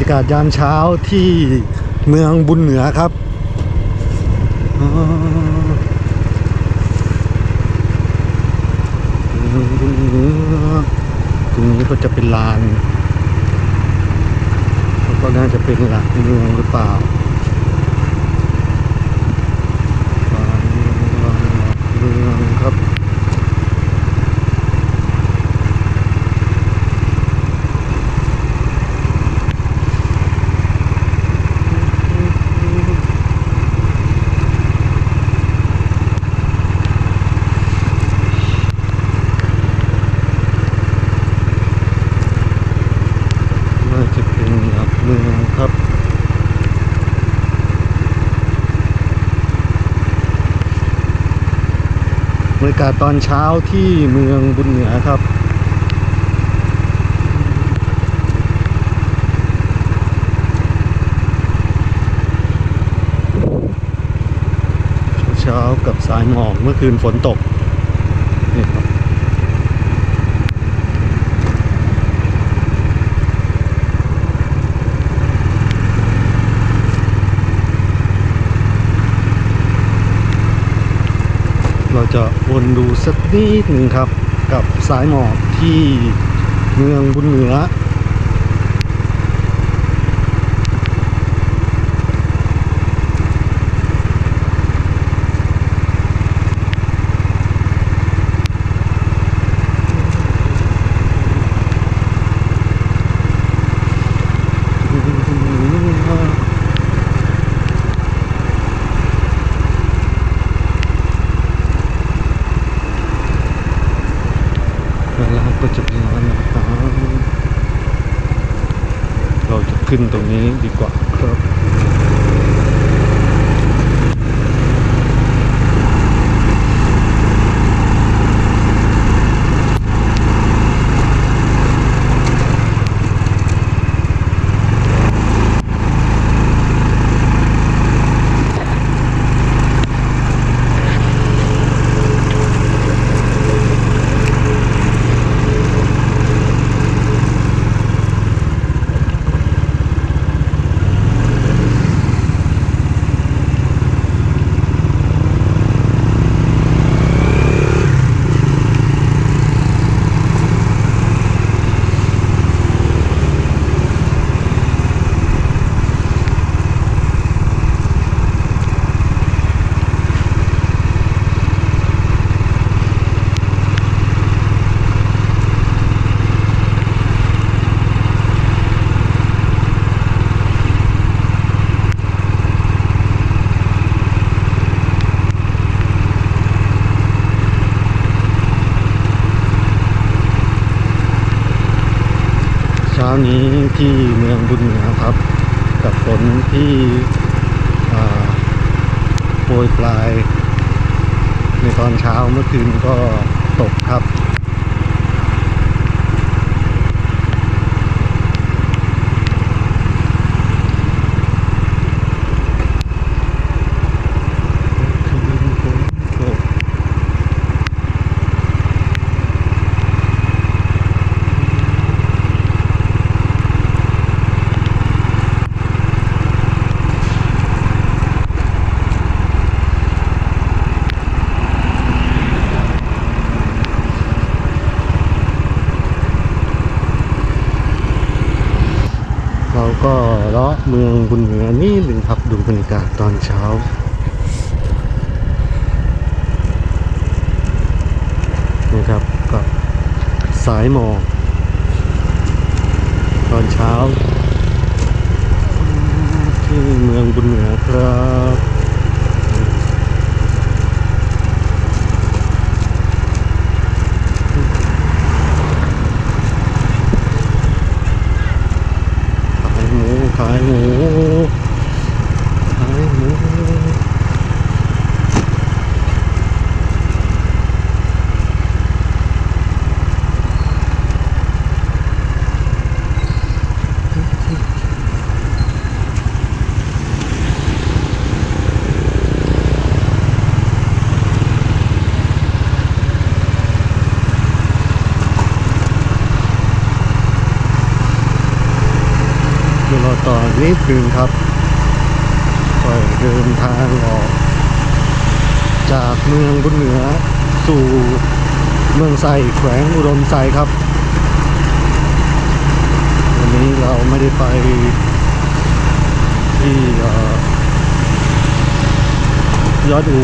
รยากาศยามเช้าที่เมืองบุญเหนือครับตรงนี้ก็จะเป็นลานแล้วก็น่าจะเป็นหลักเมืองหรือเปล่าลานเมืองลานหลักเมืองครับ น่าจะเป็นหลักเมืองครับ บรรยากาศตอนเช้าที่เมืองบุญเหนือครับเช้ากับสายหมอกเมื่อคืนฝนตกนี่ครับ เรา จะวนดูสักนิดหนึ่งครับ กับสายหมอกที่เมืองบุญเหนือ แล้วก็จะเป็นร้านอาหารเราจะ ขึ้นตรงนี้ดีกว่าครับ เช้านี้ที่เมือง บุญเหนือครับ กับฝนที่โปรยปลาย ในตอนเช้าเมื่อคืนก็ตกครับ เราก็เลาะเมือง บุญเหนือนี่หนึ่งครับดูบรรยากาศตอนเช้านะครับกับสายหมอกตอนเช้า ที่เมืองบุญเหนือครับขายหมูขายหมูขายหมู นิดนึงครับค่อยเดินทางออก จากเมืองบุญเหนือสู่เมืองไซแขวงอุดมไซครับ วันนี้เราไม่ได้ไปที่ออยอดอู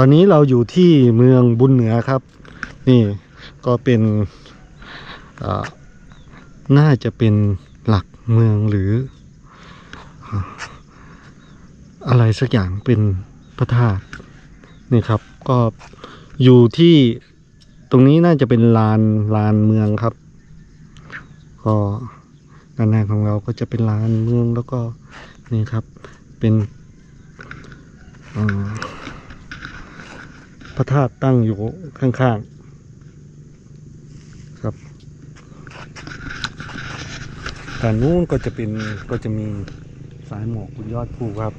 ตอนนี้เราอยู่ที่เมืองบุญเหนือครับ นี่ก็เป็นอ่าน่าจะเป็นหลักเมืองหรืออ่าอะไรสักอย่างเป็นพระธาตุนี่ครับ ก็อยู่ที่ตรงนี้น่าจะเป็นลานลานเมืองครับ ก็ด้านหน้าของเราก็จะเป็นลานเมืองแล้วก็นี่ครับเป็นอ่า พระธาตุตั้งอยู่ข้างๆครับทานนู้นก็จะเป็นก็จะมีสายหมอกบนยอดภูครับ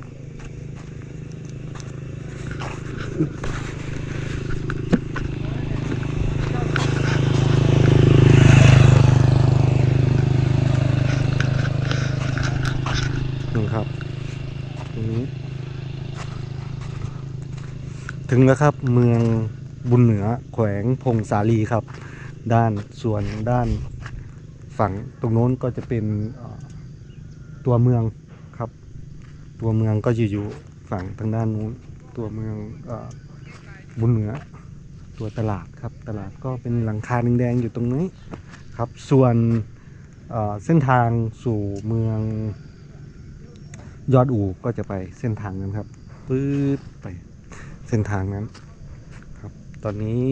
นี่ครับตรงนี้ ถึ งแล้วครับ เมืองบุญเหนือแขวงพงสาลีครับ ด้านส่วนด้านฝั่งตรงโน้นก็จะเป็นตัวเมืองครับ ตัวเมืองก็จะอยู่ฝั่งทางด้านนู้นตัวเมืองอบุญเหนือ ตัวตลาดครับ ตลาดก็เป็นหลังคาแดงๆอยู่ตรงนี้ครับ ส่วนเส้นทางสู่เมืองยอดอู่ก็จะไปเส้นทางนั้นครับปื๊ดไป เส้นทางนั้นครับ ตอนนี้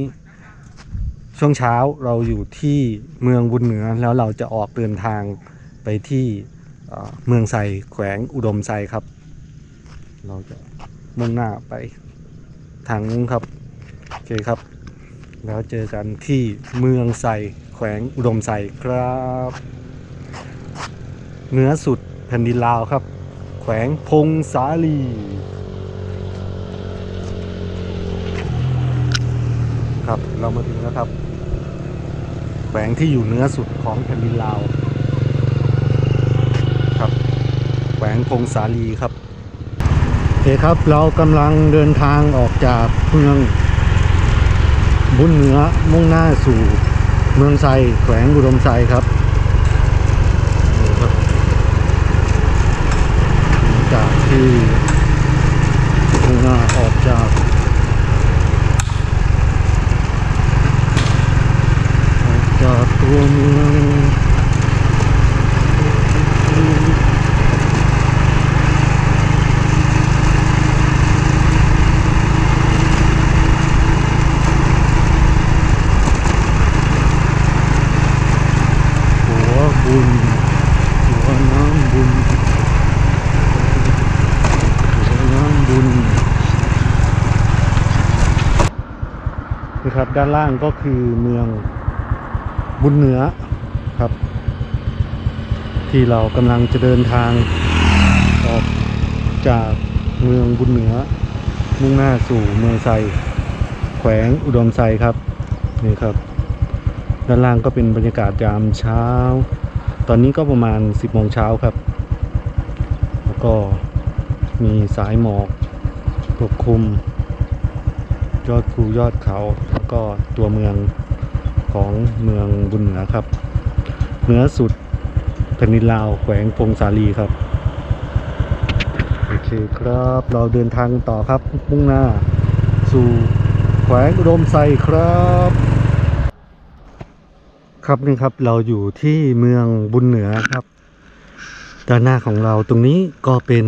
ช่วงเช้าเราอยู่ที่เมืองบุญเหนือแล้วเราจะออกเดินทางไปที่เมืองไซแขวงอุดมไซครับ เราจะมุ่งหน้าไปทางนู้นครับโอเคครับ แล้วเจอกันที่เมืองไซแขวงอุดมไซครับเหนือสุดแผ่นดินลาวครับ แขวงพงสาลี ครับ เรามาถึงแล้วครับแขวงที่อยู่เหนือสุดของแผ่นดินลาวครับแขวงพงสาลีครับโอเคครับเรากำลังเดินทางออกจากเมืองบุญเหนือมุ่งหน้าสู่เมืองไซแขวงอุดมไซครับนี่ครับจากที่มุ่งหน้าออกจาก ออกจากตัวเมืองหัวบุญหัวน้ำบุญหัวน้ำบุญ นะครับ ด้านล่างก็คือเมืองบุญเหนือครับ ที่เรากำลังจะเดินทางออกจากเมืองบุญเหนือ มุ่งหน้าสู่เมืองไซแขวงอุดมไซครับนี่ครับ ด้านล่างก็เป็นบรรยากาศยามเช้า ตอนนี้ก็ประมาณ 10โมงเช้าครับ แล้วก็มีสายหมอกปกคลุม ยอดภูยอดเขาแล้วก็ตัวเมืองของเมืองบุญเหนือครับ เหนือสุดแผ่นดินลาวแขวงพงสาลีครับ โอเคครับเราเดินทางต่อครับมุ่งหน้า สู่แขวงอุดมไซครับ ครับนี่ครับเราอยู่ที่เมืองบุญเหนือครับ ด้านหน้าของเราตรงนี้ก็เป็น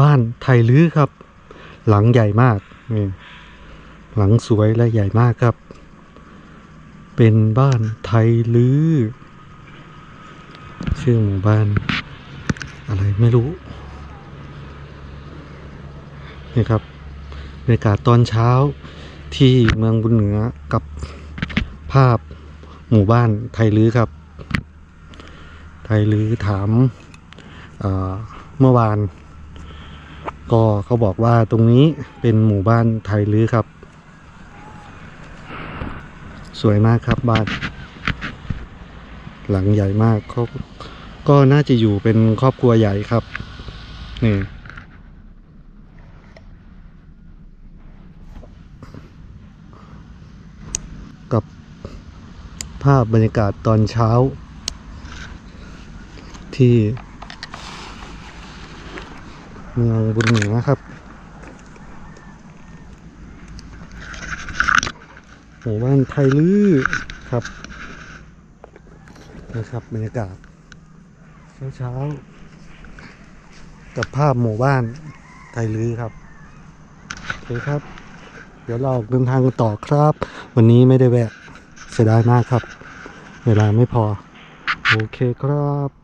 บ้านไทยลื้อครับ หลังใหญ่มากนี่หลังสวยและใหญ่มากครับ เป็นบ้านไทยลือชื่อหมู่บ้าน อะไรไม่รู้ นี่ครับบรรยากาศตอนเช้าที่เมืองบุญเหนือกับภาพหมู่บ้านไทยลือครับ ไทยลือถามเอ่อเมื่อวาน ก็เขาบอกว่าตรงนี้เป็นหมู่บ้านไทยลื้อครับ สวยมากครับบ้าน หลังใหญ่มากเขาก็น่าจะอยู่เป็นครอบครัวใหญ่ครับนี่กับภาพบรรยากาศตอนเช้าที่ เมืองบุญเหนือครับหมู่บ้านไทยลื้อครับนะครับบรรยากาศเช้าเช้าๆกับภาพหมู่บ้านไทยลื้อครับโอเคครับ เดี๋ยวเราออกเดินทางกันต่อครับ วันนี้ไม่ได้แวะเสียดายมากครับ เวลาไม่พอ โอเคครับ